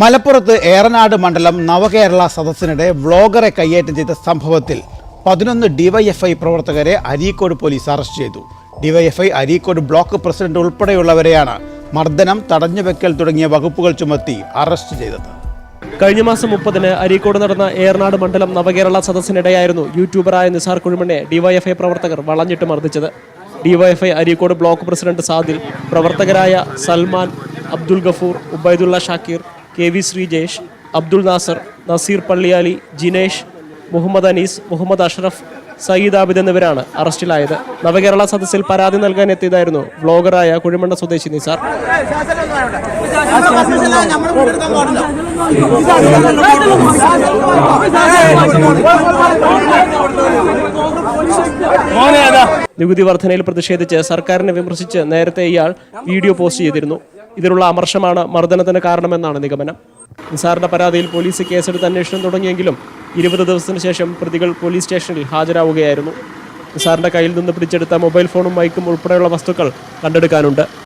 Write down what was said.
മലപ്പുറത്ത് ഏറനാട് മണ്ഡലം നവകേരള സദസ്സിനിടെ വ്ളോഗറെ കയ്യേറ്റം ചെയ്ത സംഭവത്തിൽ പതിനൊന്ന് ഡിവൈഎഫ്ഐ പ്രവർത്തകരെ അരീക്കോട് പോലീസ് അറസ്റ്റ് ചെയ്തു. ഡിവൈഎഫ്ഐ അരീക്കോട് ബ്ലോക്ക് പ്രസിഡന്റ് ഉൾപ്പെടെയുള്ളവരെയാണ് മർദ്ദനം തടഞ്ഞുവെക്കൽ തുടങ്ങിയ വകുപ്പുകൾ ചുമത്തി അറസ്റ്റ് ചെയ്തത്. കഴിഞ്ഞ മാസം മുപ്പതിന് അരീക്കോട് നടന്ന ഏറനാട് മണ്ഡലം നവകേരള സദസ്സിനിടെയായിരുന്നു യൂട്യൂബറായ നിസാർ കുഴിമണ്ണെ ഡിവൈഎഫ്ഐ പ്രവർത്തകർ വളഞ്ഞിട്ട് മർദ്ദിച്ചത്. DYFI Areekode block president Sadil പ്രവർത്തകരായ സൽമാൻ അബ്ദുൽ ഗഫൂർ ഉബൈദുള്ള ഷാക്കീർ കെ വി ശ്രീജേഷ് അബ്ദുൾ നാസർ നസീർ പള്ളിയാലി ജിനേഷ് മുഹമ്മദ് അനീസ് മുഹമ്മദ് അഷ്റഫ് സയ്യിദ് ആബിദ് എന്നിവരാണ് അറസ്റ്റിലായത്. നവകേരള സദസ്സിൽ പരാതി നൽകാൻ എത്തിയതായിരുന്നു വ്ളോഗറായ കുഴിമണ്ണ സ്വദേശി നിസാർ. നികുതി വർധനയിൽ പ്രതിഷേധിച്ച് സർക്കാരിനെ വിമർശിച്ച് നേരത്തെ ഇയാൾ വീഡിയോ പോസ്റ്റ് ചെയ്തിരുന്നു. ഇതിനുള്ള അമർഷമാണ് മർദ്ദനത്തിന് കാരണമെന്നാണ് നിഗമനം. നിസാറിന്റെ പരാതിയിൽ പോലീസ് കേസെടുത്ത് അന്വേഷണം തുടങ്ങിയെങ്കിലും ഇരുപത് ദിവസത്തിന് ശേഷം പ്രതികൾ പോലീസ് സ്റ്റേഷനിൽ ഹാജരാവുകയായിരുന്നു. നിസാറിന്റെ കയ്യിൽ നിന്ന് പിടിച്ചെടുത്ത മൊബൈൽ ഫോണും മൈക്കും ഉൾപ്പെടെയുള്ള വസ്തുക്കൾ കണ്ടെടുക്കാനുണ്ട്.